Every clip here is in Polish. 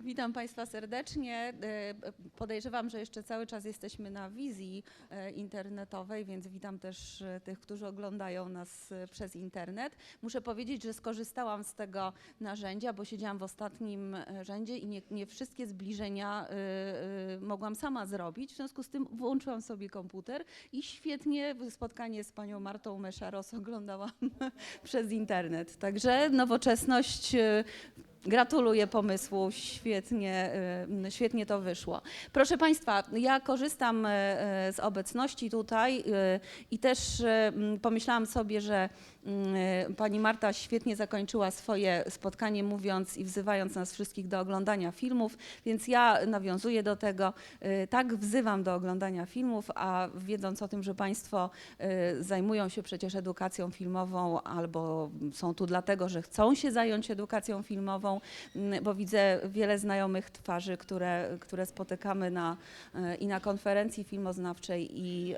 Witam Państwa serdecznie. E, Podejrzewam, że jeszcze cały czas jesteśmy na wizji e, internetowej, więc witam też e, tych, którzy oglądają nas przez internet. Muszę powiedzieć, że skorzystałam z tego narzędzia, bo siedziałam w ostatnim rzędzie i nie, nie wszystkie zbliżenia mogłam sama zrobić. W związku z tym włączyłam sobie komputer i świetnie spotkanie z panią Martą Meszaros oglądałam przez internet. Także nowoczesność Gratuluję pomysłu, świetnie, y, świetnie to wyszło. Proszę Państwa, ja korzystam y, y, z obecności tutaj i też pomyślałam sobie, że pani Marta świetnie zakończyła swoje spotkanie mówiąc i wzywając nas wszystkich do oglądania filmów, więc ja nawiązuję do tego. Y, Tak, wzywam do oglądania filmów, a wiedząc o tym, że Państwo y, zajmują się przecież edukacją filmową albo są tu dlatego, że chcą się zająć edukacją filmową, mm, bo widzę wiele znajomych twarzy, które, które spotykamy na, y, i na konferencji filmoznawczej i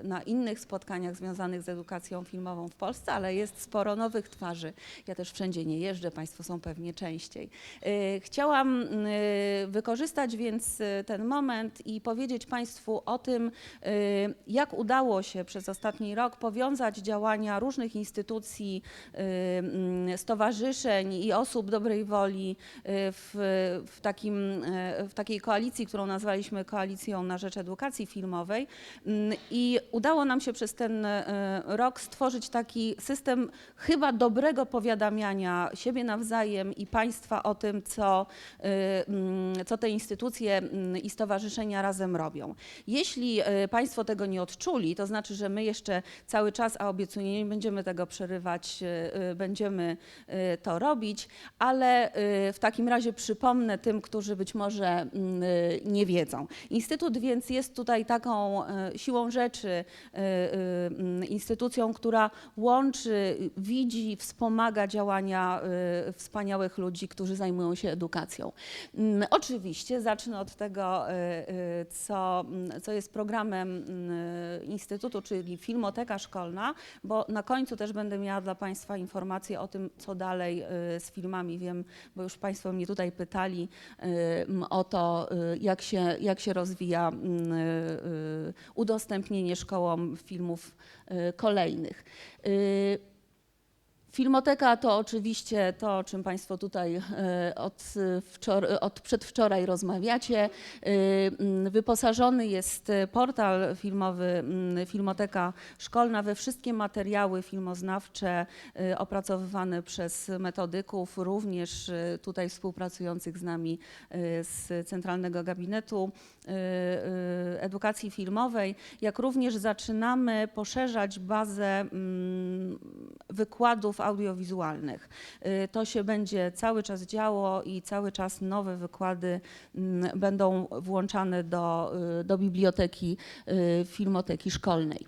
y, na innych spotkaniach związanych z edukacją filmową w Polsce, ale jest sporo nowych twarzy. Ja też wszędzie nie jeżdżę, Państwo są pewnie częściej. Y, Chciałam y, wykorzystać więc y, ten moment i powiedzieć Państwu o tym, jak udało się przez ostatni rok powiązać działania różnych instytucji, mm, stowarzyszeń i osób dobrej woli w, w, takim, w takiej koalicji, którą nazwaliśmy Koalicją na Rzecz Edukacji Filmowej. Mm, I udało nam się przez ten rok stworzyć taki system chyba dobrego powiadamiania siebie nawzajem i państwa o tym, co, y, mm, co te instytucje mm, i stowarzyszenia razem robią. Jeśli y, Państwo tego nie odczuli, to znaczy, że my jeszcze cały czas, a obiecuję, nie będziemy tego przerywać, y, będziemy to robić, ale w takim razie przypomnę tym, którzy być może mm, nie wiedzą. Instytut więc jest tutaj taką siłą rzeczy instytucją, która łączy, widzi, wspomaga działania y, wspaniałych ludzi, którzy zajmują się edukacją. Mm, Oczywiście zacznę od tego, y, y, co, mm, co jest programem Instytutu, czyli Filmoteka Szkolna, bo na końcu też będę miała dla Państwa informacje o tym, co dalej z filmami. Wiem, bo już Państwo mnie tutaj pytali o to, jak się, jak się rozwija mm, udostępnienie szkołom filmów kolejnych. Filmoteka to oczywiście to, o czym Państwo tutaj e, od, od przedwczoraj rozmawiacie. E, Wyposażony jest portal filmowy Filmoteka Szkolna we wszystkie materiały filmoznawcze e, opracowywane przez metodyków, również tutaj współpracujących z nami z Centralnego Gabinetu Edukacji Filmowej, jak również zaczynamy poszerzać bazę mm, audiowizualnych. Y, To się będzie cały czas działo i cały czas nowe wykłady mm, będą włączane do, y, do biblioteki y, Filmoteki Szkolnej.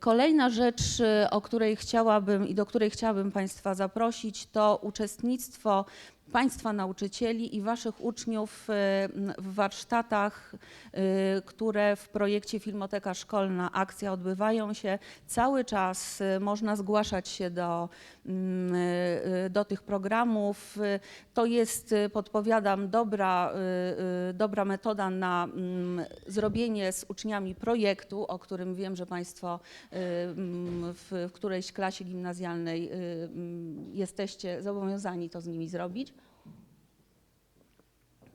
Kolejna rzecz, o której chciałabym i do której chciałabym Państwa zaprosić, to uczestnictwo Państwa nauczycieli i Waszych uczniów y, w warsztatach, y, które w projekcie Filmoteka Szkolna Akcja odbywają się. Cały czas y, można zgłaszać się do, mm, do tych programów. To jest, podpowiadam, dobra, dobra metoda na mm, zrobienie z uczniami projektu, o którym wiem, że Państwo mm, w, w którejś klasie gimnazjalnej jesteście zobowiązani to z nimi zrobić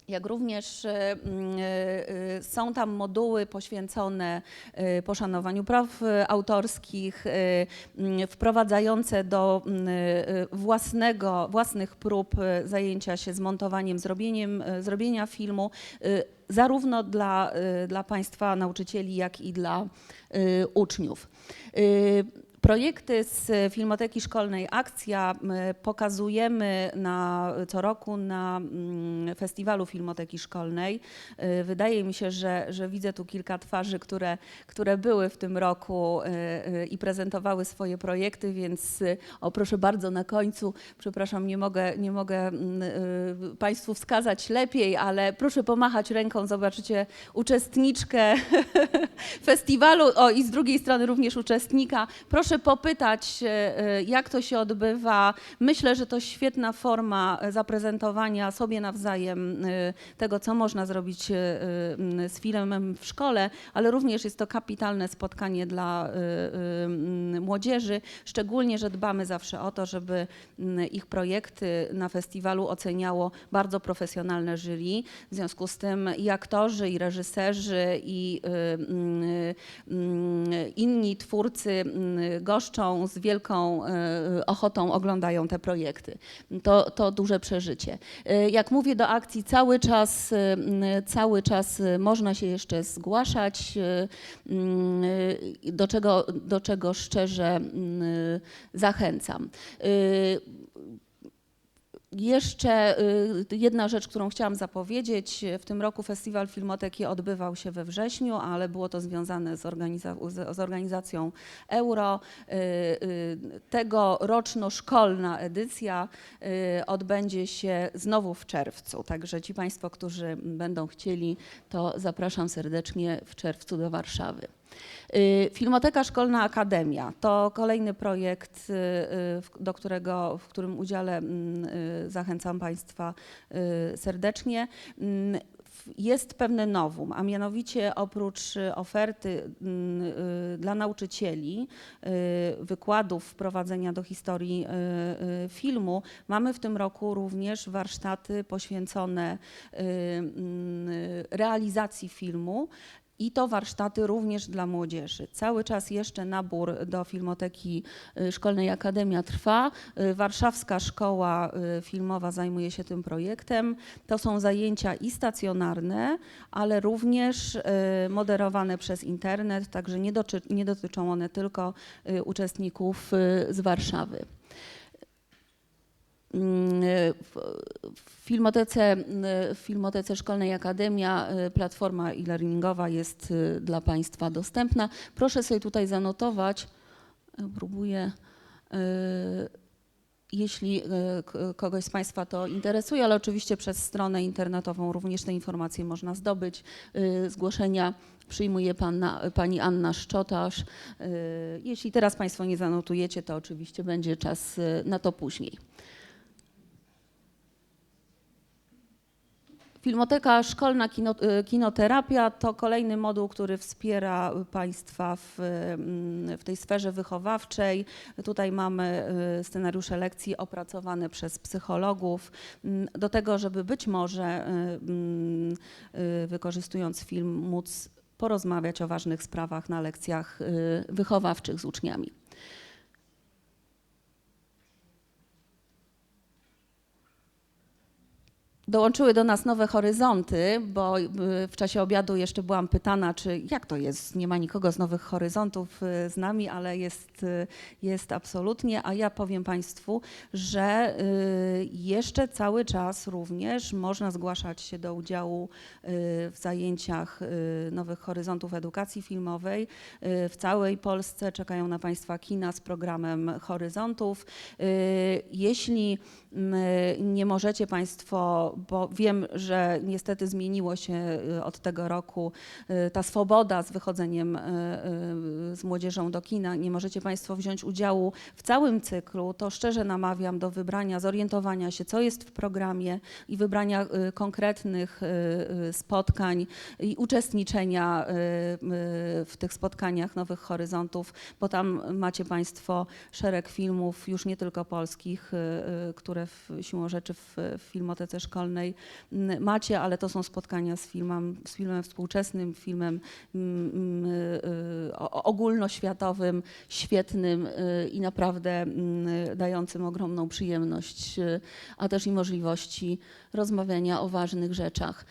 jak również y, y, y, są tam moduły poświęcone poszanowaniu praw autorskich, wprowadzające do własnego, własnych prób zajęcia się z montowaniem, zrobieniem, zrobienia filmu, zarówno dla, dla Państwa nauczycieli, jak i dla uczniów. Projekty z Filmoteki Szkolnej Akcja pokazujemy na, co roku na festiwalu Filmoteki Szkolnej. Y, Wydaje mi się, że, że widzę tu kilka twarzy, które, które były w tym roku y, y, i prezentowały swoje projekty, więc o proszę bardzo na końcu, przepraszam, nie mogę, nie mogę Państwu wskazać lepiej, ale proszę pomachać ręką, zobaczycie uczestniczkę festiwalu, o i z drugiej strony również uczestnika. Proszę proszę popytać, e, jak to się odbywa. Myślę, że to świetna forma e, zaprezentowania sobie nawzajem e, tego, co można zrobić z filmem w szkole, ale również jest to kapitalne spotkanie dla e, e, m, młodzieży, szczególnie, że dbamy zawsze o to, żeby m, ich projekty na festiwalu oceniało bardzo profesjonalne jury. W związku z tym i aktorzy, i reżyserzy, i y, mm, mm, inni twórcy mm, goszczą z wielką y, ochotą oglądają te projekty. To, to duże przeżycie. Y, Jak mówię do akcji, cały czas, mm, cały czas można się jeszcze zgłaszać, do czego, do czego szczerze zachęcam. Jeszcze y, jedna rzecz, którą chciałam zapowiedzieć. W tym roku Festiwal Filmoteki odbywał się we wrześniu, ale było to związane z, organiza- z organizacją Euro. Y, y, Tegoroczno-szkolna edycja odbędzie się znowu w czerwcu. Także ci Państwo, którzy będą chcieli, to zapraszam serdecznie w czerwcu do Warszawy. Y, Filmoteka Szkolna Akademia to kolejny projekt, y, y, do którego, w którym udziale mm, zachęcam Państwa serdecznie. Mm, Jest pewne nowum, a mianowicie oprócz oferty mm, dla nauczycieli wykładów wprowadzenia do historii filmu, mamy w tym roku również warsztaty poświęcone realizacji filmu. I to warsztaty również dla młodzieży. Cały czas jeszcze nabór do Filmoteki y, Szkolnej Akademia trwa. Y, Warszawska Szkoła y, Filmowa zajmuje się tym projektem. To są zajęcia i stacjonarne, ale również moderowane przez internet, także nie, dotyczą one tylko uczestników z Warszawy. Mm, y, w- Filmotece, y, w Filmotece Szkolnej Akademia y, platforma e-learningowa jest dla Państwa dostępna. Proszę sobie tutaj zanotować, próbuję, jeśli kogoś z Państwa to interesuje, ale oczywiście przez stronę internetową również te informacje można zdobyć. Zgłoszenia przyjmuje panna, Pani Anna Szczotarz. Y, Jeśli teraz Państwo nie zanotujecie, to oczywiście będzie czas na to później. Filmoteka Szkolna Kino, y, Kinoterapia to kolejny moduł, który wspiera Państwa w, mm, w tej sferze wychowawczej. Tutaj mamy y, scenariusze lekcji opracowane przez psychologów mm, do tego, żeby być może y, mm, wykorzystując film móc porozmawiać o ważnych sprawach na lekcjach wychowawczych z uczniami. Dołączyły do nas nowe horyzonty, bo y, w czasie obiadu jeszcze byłam pytana, czy jak to jest, nie ma nikogo z nowych horyzontów y, z nami, ale jest, y, jest absolutnie, a ja powiem Państwu, że jeszcze cały czas również można zgłaszać się do udziału w zajęciach nowych horyzontów edukacji filmowej. W całej Polsce czekają na Państwa kina z programem Horyzontów. Jeśli mm, nie możecie Państwo, bo wiem, że niestety zmieniło się y, od tego roku y, ta swoboda z wychodzeniem y, z młodzieżą do kina, nie możecie Państwo wziąć udziału w całym cyklu, to szczerze namawiam do wybrania, zorientowania się, co jest w programie i wybrania konkretnych spotkań i uczestniczenia w tych spotkaniach Nowych Horyzontów, bo tam macie Państwo szereg filmów, już nie tylko polskich, które w, siłą rzeczy w, w Filmotece Szkolnej mm, macie, ale to są spotkania z filmem, z filmem współczesnym, filmem mm, mm, y, y, ogólnoświatowym, świetnym y, i naprawdę dającym ogromną przyjemność, a też i możliwości rozmawiania o ważnych rzeczach.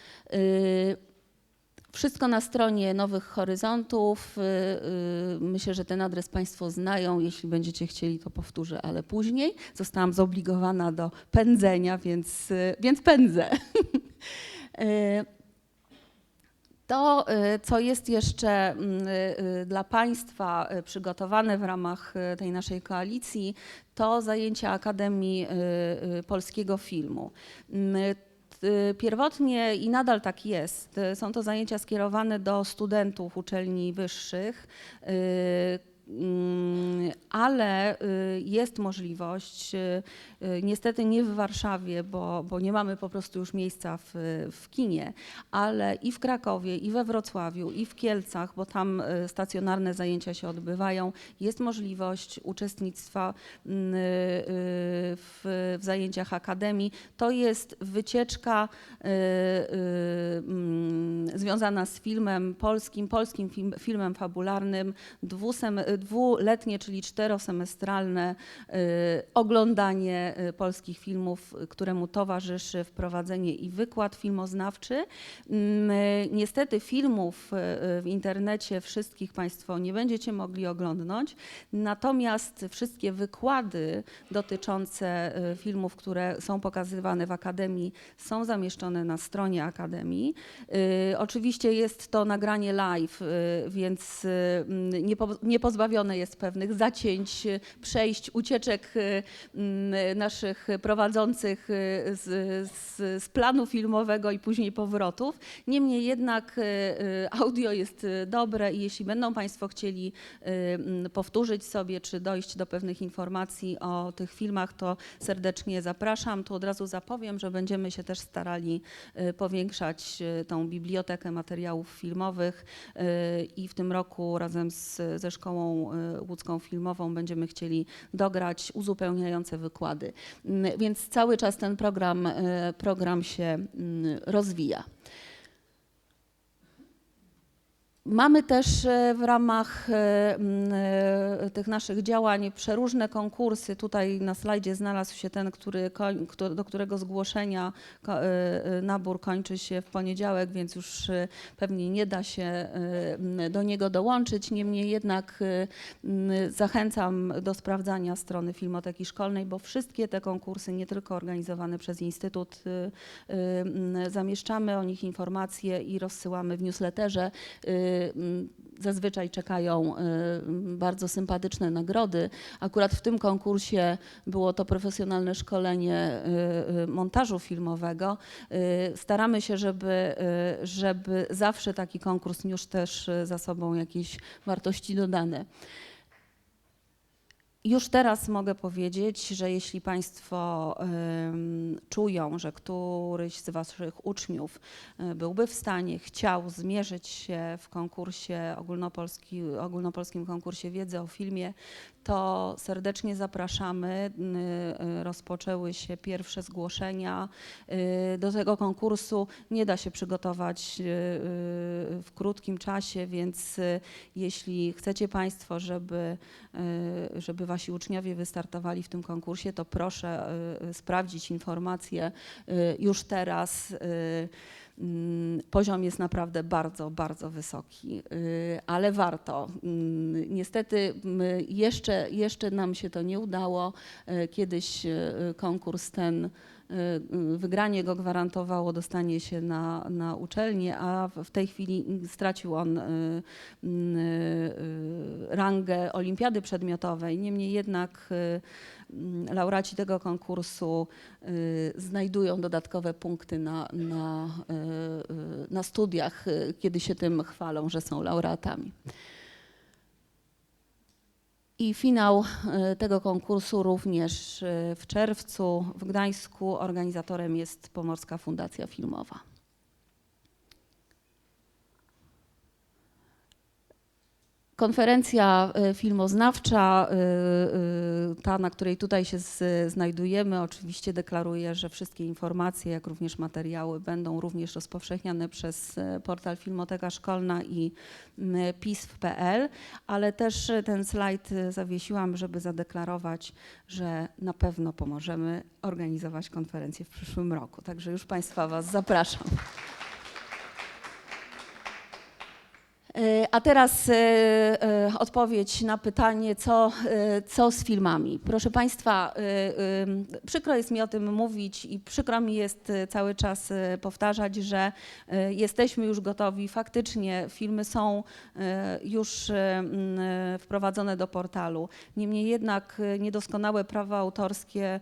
Wszystko na stronie Nowych Horyzontów. Y, y, Myślę, że ten adres Państwo znają. Jeśli będziecie chcieli, to powtórzę, ale później. Zostałam zobligowana do pędzenia, więc, y, więc pędzę. To, co jest jeszcze mm, dla Państwa przygotowane w ramach tej naszej koalicji, to zajęcia Akademii Polskiego Filmu. T- Pierwotnie i nadal tak jest. y, Są to zajęcia skierowane do studentów uczelni wyższych. Mm, Ale y, jest możliwość, y, y, niestety nie w Warszawie, bo, bo nie mamy po prostu już miejsca w, w kinie, ale i w Krakowie, i we Wrocławiu, i w Kielcach, bo tam stacjonarne zajęcia się odbywają, jest możliwość uczestnictwa mm, w, w zajęciach akademii. To jest wycieczka mm, związana z filmem polskim, polskim film, filmem fabularnym, dwusem, dwuletnie, czyli czterosemestralne y, oglądanie y, polskich filmów, któremu towarzyszy wprowadzenie i wykład filmoznawczy. Mm, y, Niestety filmów w internecie wszystkich Państwo nie będziecie mogli oglądnąć, natomiast wszystkie wykłady dotyczące filmów, które są pokazywane w Akademii, są zamieszczone na stronie Akademii. Oczywiście jest to nagranie live, więc mm, nie, po, nie pozbawione jest pewnych zacięć, y, przejść, ucieczek y, mm, naszych prowadzących y, z, z, z planu filmowego i później powrotów. Niemniej jednak y, y, audio jest y, dobre i jeśli będą Państwo chcieli y, mm, powtórzyć sobie czy dojść do pewnych informacji o tych filmach, to serdecznie zapraszam. Tu od razu zapowiem, że będziemy się też starali y, powiększać y, tą bibliotekę materiałów filmowych y, i w tym roku razem z, ze Szkołą y, Łódzką Filmową będziemy chcieli dograć uzupełniające wykłady. Mm, Więc cały czas ten program, y, program się mm, rozwija. Mamy też e, w ramach e, e, tych naszych działań przeróżne konkursy. Tutaj na slajdzie znalazł się ten, który, do którego zgłoszenia nabór kończy się w poniedziałek, więc już pewnie nie da się do niego dołączyć. Niemniej jednak zachęcam do sprawdzania strony Filmoteki Szkolnej, bo wszystkie te konkursy, nie tylko organizowane przez Instytut, zamieszczamy o nich informacje i rozsyłamy w newsletterze. Mm, Zazwyczaj czekają y, bardzo sympatyczne nagrody. Akurat w tym konkursie było to profesjonalne szkolenie y, y, montażu filmowego. Staramy się, żeby, żeby zawsze taki konkurs niósł też za sobą jakieś wartości dodane. Już teraz mogę powiedzieć, że jeśli Państwo czują, że któryś z Waszych uczniów y, byłby w stanie, chciał zmierzyć się w konkursie ogólnopolski, ogólnopolskim konkursie wiedzy o filmie, to serdecznie zapraszamy. Y, Rozpoczęły się pierwsze zgłoszenia. Y, Do tego konkursu nie da się przygotować y, w krótkim czasie, więc jeśli chcecie Państwo, żeby, żeby Wasi uczniowie wystartowali w tym konkursie, to proszę sprawdzić informacje już teraz. Mm, Poziom jest naprawdę bardzo, bardzo wysoki, y, ale warto. Mm, Niestety mm, jeszcze, jeszcze nam się to nie udało. Y, Kiedyś y, konkurs ten, wygranie go gwarantowało dostanie się na, na uczelnię, a w- tej chwili stracił on rangę olimpiady przedmiotowej. Niemniej jednak laureaci tego konkursu y, znajdują dodatkowe punkty na, na, y, y, na studiach, kiedy się tym chwalą, że są laureatami. I finał tego konkursu również w czerwcu w Gdańsku. Organizatorem jest Pomorska Fundacja Filmowa. Konferencja y, filmoznawcza, y, y, ta, na której tutaj się znajdujemy, oczywiście deklaruje, że wszystkie informacje, jak również materiały będą również rozpowszechniane przez portal Filmoteka Szkolna i pisw.pl, ale też ten slajd zawiesiłam, żeby zadeklarować, że na pewno pomożemy organizować konferencję w przyszłym roku. Także już Państwa Was zapraszam. A teraz e, e, odpowiedź na pytanie, co, e, co z filmami. Proszę Państwa, przykro jest mi o tym mówić i przykro mi jest cały czas powtarzać, że jesteśmy już gotowi. Faktycznie filmy są już wprowadzone do portalu. Niemniej jednak niedoskonałe prawo autorskie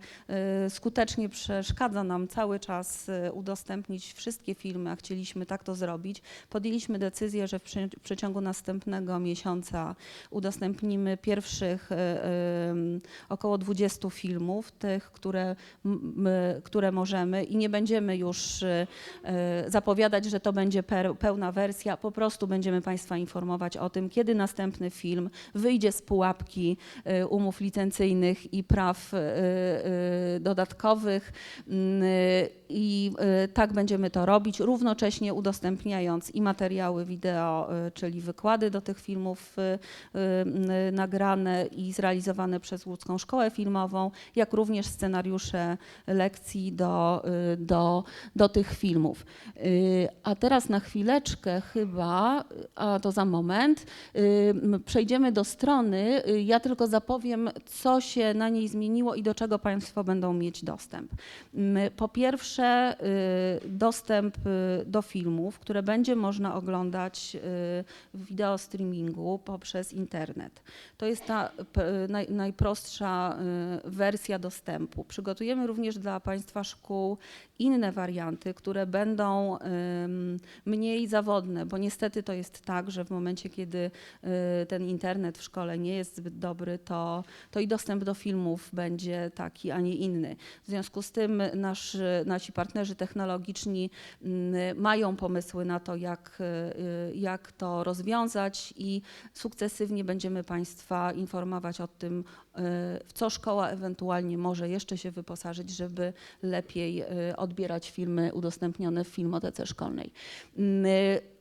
skutecznie przeszkadza nam cały czas udostępnić wszystkie filmy, a chcieliśmy tak to zrobić. Podjęliśmy decyzję, że w przy- w przeciągu następnego miesiąca udostępnimy pierwszych e, em, około 20 filmów, tych, które, które możemy i nie będziemy już e, zapowiadać, że to będzie pełna wersja, po prostu będziemy Państwa informować o tym, kiedy następny film wyjdzie z pułapki umów licencyjnych i praw dodatkowych. Mm, y, i y, tak będziemy to robić, równocześnie udostępniając i materiały wideo, y, czyli wykłady do tych filmów y, nagrane i zrealizowane przez Łódzką Szkołę Filmową, jak również scenariusze lekcji do, do, do tych filmów. A teraz na chwileczkę chyba, a to za moment, przejdziemy do strony. Ja tylko zapowiem, co się na niej zmieniło i do czego Państwo będą mieć dostęp. Po pierwsze, y, dostęp y, do filmów, które będzie można oglądać y, w wideo streamingu poprzez internet. To jest ta najprostsza wersja dostępu. Przygotujemy również dla Państwa szkół inne warianty, które będą mniej zawodne, bo niestety to jest tak, że w momencie, kiedy ten internet w szkole nie jest zbyt dobry, to, to i dostęp do filmów będzie taki, a nie inny. W związku z tym nasz, nasi partnerzy technologiczni mm, mają pomysły na to, jak, y, jak to rozwiązać i sukcesywnie będziemy Państwa informować o tym, y, w co szkoła ewentualnie może jeszcze się wyposażyć, żeby lepiej y, odbierać filmy udostępnione w filmotece szkolnej. Mm,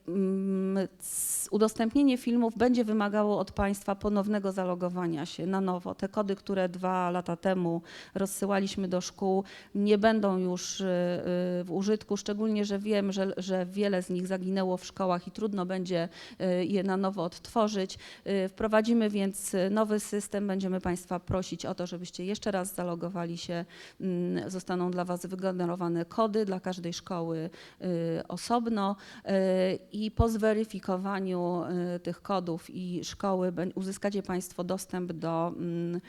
mm, c- Udostępnienie filmów będzie wymagało od Państwa ponownego zalogowania się na nowo. Te kody, które dwa lata temu rozsyłaliśmy do szkół, nie będą już y, y, w użytku, szczególnie, że wiem, że, że wiele z nich zaginęło w szkołach i trudno będzie y, je na nowo odtworzyć. Y, Wprowadzimy więc y, nowy system, będziemy Państwa prosić o to, żebyście jeszcze raz zalogowali się. Mm, Zostaną dla Was wygenerowane kody dla każdej szkoły y, osobno y, i po zweryfikowaniu y, tych kodów i szkoły uzyskacie Państwo dostęp do, mm,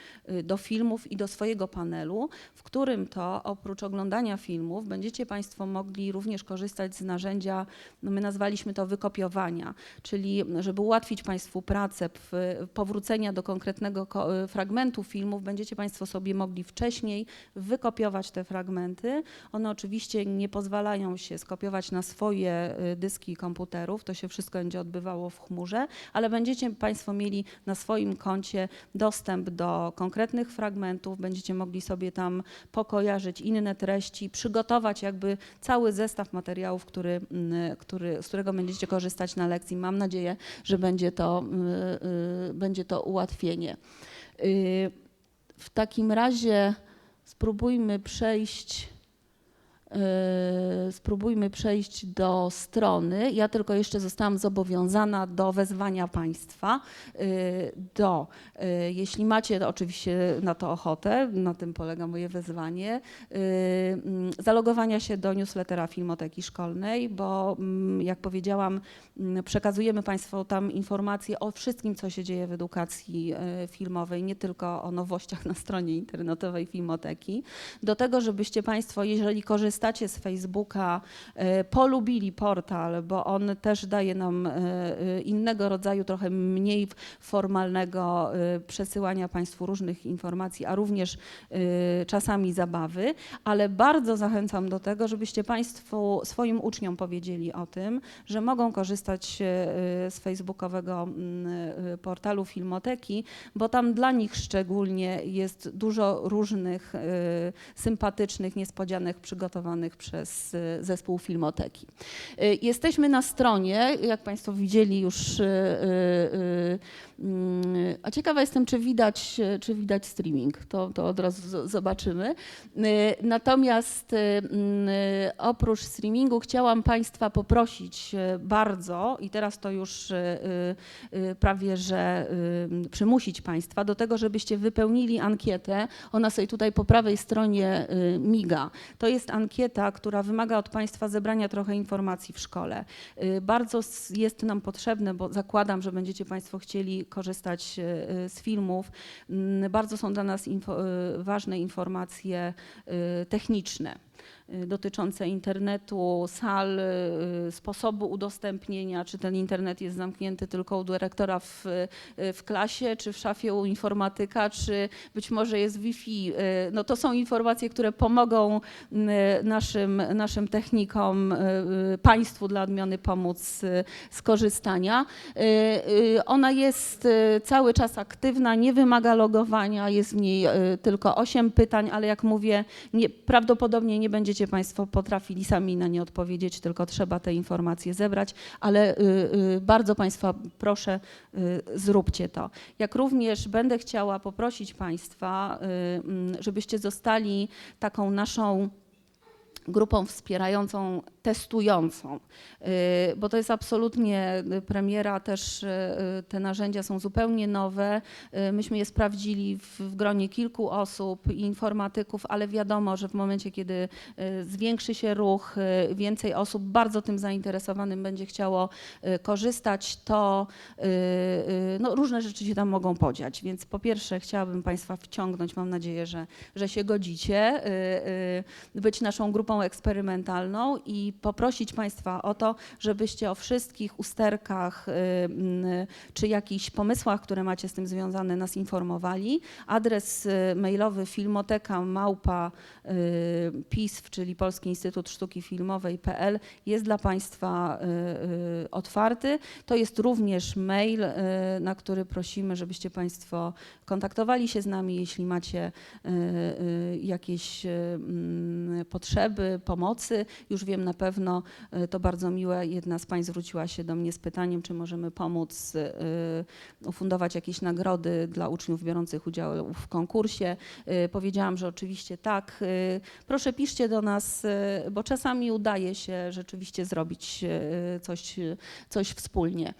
do filmów i do swojego panelu, w którym to oprócz oglądania filmów będziecie Państwo mogli również korzystać z narzędzia, no my nazwaliśmy to wykopiowania, czyli żeby ułatwić Państwu pracę, powrócenia do konkretnego ko- y, fragmentu filmów, będziecie Państwo sobie mogli wcześniej wykopiować te fragmenty. One oczywiście nie pozwalają się skopiować na swoje y, dyski komputerów, to się wszystko będzie odbywało w chmurze, ale będziecie Państwo mieli na swoim koncie dostęp do konkretnych fragmentów, będziecie mogli sobie tam pokojarzyć inne treści, przygotować jakby cały zestaw materiałów, który, mm, który, z którego będziecie korzystać na lekcji. Mam nadzieję, że będzie to, y, y, będzie to ułatwienie. Y, W takim razie spróbujmy przejść. Y, Spróbujmy przejść do strony. Ja tylko jeszcze zostałam zobowiązana do wezwania Państwa y, do, y, jeśli macie oczywiście na to ochotę, na tym polega moje wezwanie, mm, zalogowania się do newslettera Filmoteki Szkolnej, bo mm, jak powiedziałam, mm, przekazujemy Państwu tam informacje o wszystkim, co się dzieje w edukacji filmowej, nie tylko o nowościach na stronie internetowej Filmoteki. Do tego, żebyście Państwo, jeżeli korzystacie z Facebooka, y, polubili portal, bo on też daje nam y, y, innego rodzaju, trochę mniej formalnego przesyłania Państwu różnych informacji, a również czasami zabawy, ale bardzo zachęcam do tego, żebyście Państwo swoim uczniom powiedzieli o tym, że mogą korzystać z facebookowego mm, portalu Filmoteki, bo tam dla nich szczególnie jest dużo różnych sympatycznych niespodzianek przygotowanych przez y, zespół Filmoteki. Y, Jesteśmy na stronie, jak Państwo widzieli już, y, a ciekawa jestem, czy widać, czy widać streaming, to, to od razu zobaczymy. Natomiast mm, oprócz streamingu chciałam Państwa poprosić bardzo i teraz to już prawie, że przymusić Państwa do tego, żebyście wypełnili ankietę. Ona sobie tutaj po prawej stronie miga. To jest ankieta, która wymaga od Państwa zebrania trochę informacji w szkole. Y, Bardzo jest nam potrzebne, bo zakładam, że będziecie Państwo chcieli korzystać y, y, z filmów. Mm, Bardzo są dla nas info, ważne informacje techniczne. Y, dotyczące internetu, sal, y, sposobu udostępnienia, czy ten internet jest zamknięty tylko u dyrektora w, y, w klasie, czy w szafie u informatyka, czy być może jest Wi-Fi. No to są informacje, które pomogą naszym, naszym technikom, państwu dla odmiany pomóc skorzystania. Ona jest cały czas aktywna, nie wymaga logowania, jest w niej tylko 8 pytań, ale jak mówię, nie, prawdopodobnie nie będziecie Państwo potrafili sami na nie odpowiedzieć, tylko trzeba te informacje zebrać, ale y, y, bardzo Państwa proszę, y, zróbcie to. Jak również będę chciała poprosić Państwa, mm, żebyście zostali taką naszą grupą wspierającą, testującą, Y, bo to jest absolutnie y, premiera, też y, te narzędzia są zupełnie nowe. Myśmy je sprawdzili w, gronie kilku osób, i informatyków, ale wiadomo, że w momencie, kiedy zwiększy się ruch, więcej osób bardzo tym zainteresowanym będzie chciało korzystać, to no, różne rzeczy się tam mogą podziać. Więc po pierwsze chciałabym Państwa wciągnąć, mam nadzieję, że, że się godzicie, być naszą grupą eksperymentalną i poprosić Państwa o to, żebyście o wszystkich usterkach y, mm, czy jakichś pomysłach, które macie z tym związane, nas informowali. Adres y, mailowy filmoteka małpa y, PISF, czyli Polski Instytut Sztuki Filmowej.pl jest dla Państwa y, y, otwarty. To jest również mail, y, na który prosimy, żebyście Państwo kontaktowali się z nami, jeśli macie y, y, jakieś y, mm, potrzeby, pomocy. Już wiem na pewno, y, to bardzo miłe, jedna z Pań zwróciła się do mnie z pytaniem, czy możemy pomóc y, ufundować jakieś nagrody dla uczniów biorących udział w konkursie. Y, Powiedziałam, że oczywiście tak. Proszę piszcie do nas, bo czasami udaje się rzeczywiście zrobić coś, coś wspólnie.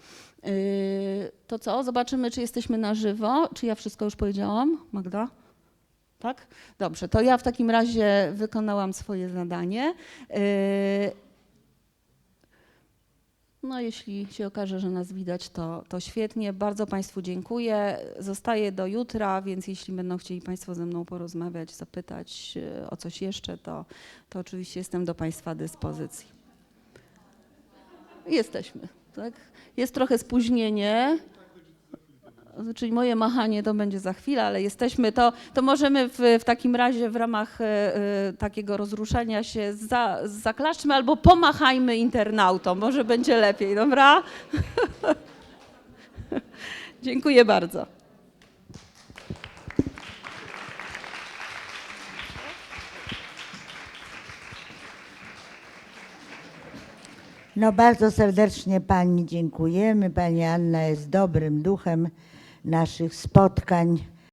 To co? Zobaczymy, czy jesteśmy na żywo. Czy ja wszystko już powiedziałam, Magda? Tak? Dobrze, to ja w takim razie wykonałam swoje zadanie. Y, No, jeśli się okaże, że nas widać, to, to świetnie. Bardzo Państwu dziękuję. Zostaję do jutra, więc jeśli będą chcieli Państwo ze mną porozmawiać, zapytać y, o coś jeszcze, to, to oczywiście jestem do Państwa dyspozycji. Jesteśmy, tak? Jest trochę spóźnienie. Czyli moje machanie to będzie za chwilę, ale jesteśmy, to, to możemy w, w takim razie w ramach e, e, takiego rozruszenia się za, zaklaszczmy albo pomachajmy internautom, może będzie lepiej, dobra? Dziękuję bardzo. No bardzo serdecznie Pani dziękujemy. Pani Anna jest dobrym duchem naszych spotkań.